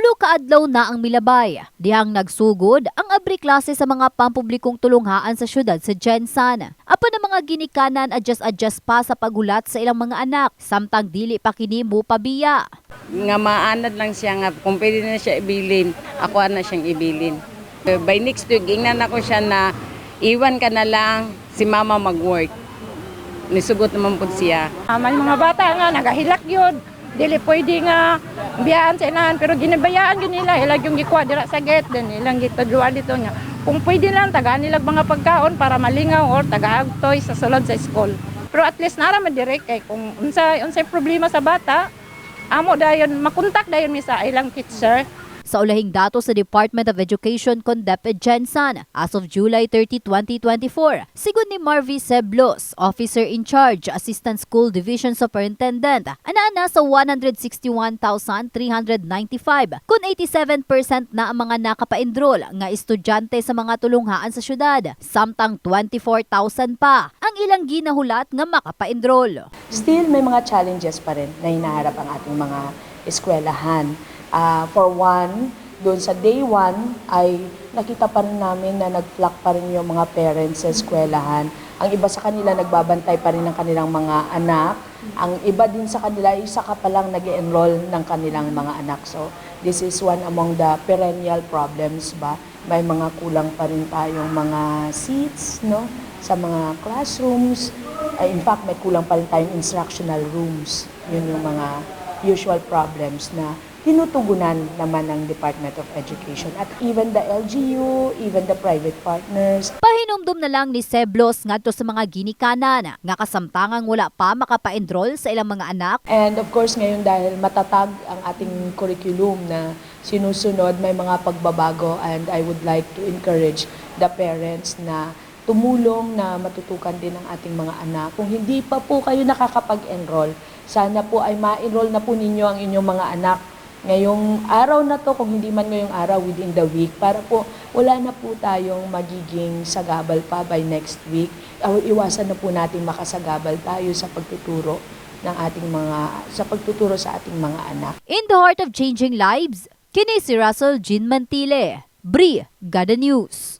Tulo ka adlaw na ang milabay. Dihang nagsugod ang abri klase sa mga pampublikong tulunghaan sa syudad sa Jensan. Apan ang mga ginikanan adjust-adjust pa sa pagulat sa ilang mga anak, samtang dili pa kini mo pabiya. nga maanad lang siya nga kung pwede na siya ibilin, ako na siyang ibilin. By next week, ingnan ako siya na iwan ka na lang si mama mag-work. Nisugot naman po siya. Ah, may mga bata nga nagahilak yun. Dili pwede nga biyaan sa inahan pero ginabayaan yun nila ilag yung gikuha dira sa gate din ilang gitudluan dito niya. Kung pwede lang tagaan nila mga pagkaon para malingaw or tagaag toy sa sulod sa school. Pero at least nara man direct kay kung unsa unsay problema sa bata amo dayon makontak dayon mi sa ilang teacher Sa ulahing dato sa Department of Education kon DepEd Jensan, as of July 30, 2024, sigon ni Marvy Seblos, Officer in Charge, Assistant School Division Superintendent, anana sa 161,395, kun 87% na ang mga nakapa-enroll nga estudyante sa mga tulunghaan sa syudad, samtang 24,000 pa ang ilang ginahulat nga makapa-enroll. still may mga challenges pa rin na hinaharap ang ating mga eskwelahan. Ah, for one, doon sa day one ay nakita pa rin namin na nag-flock pa rin yung mga parents sa eskwelahan. Ang iba sa kanila nagbabantay pa rin ng kanilang mga anak. Ang iba din sa kanila, isa ka pa lang nag enroll ng kanilang mga anak. So, this is one among the perennial problems ba? May mga kulang pa rin tayong mga seats, no? Sa mga classrooms. Uh, in fact, may kulang pa rin tayong instructional rooms. Yun yung mga usual problems na tinutugunan naman ng Department of Education at even the LGU, even the private partners. Pahinumdum na lang ni Seblos ngadto sa mga ginikanan nga kasamtangang wala pa makapa-enroll sa ilang mga anak And of course, ngayon dahil matatag ang ating curriculum na sinusunod, may mga pagbabago and I would like to encourage the parents na tumulong na matutukan din ang ating mga anak. Kung hindi pa po kayo nakakapag-enroll, sana po ay ma-enroll na po ninyo ang inyong mga anak ngayong araw na to, kung hindi man ngayong araw, within the week, para po wala na po tayong magiging sagabal pa by next week. Uh, Iwasan na po natin makasagabal tayo sa pagtuturo ng ating mga, sa pagtuturo sa ating mga anak. In the heart of changing lives, kini si Russell Jean Mantile. Bri, Gada News.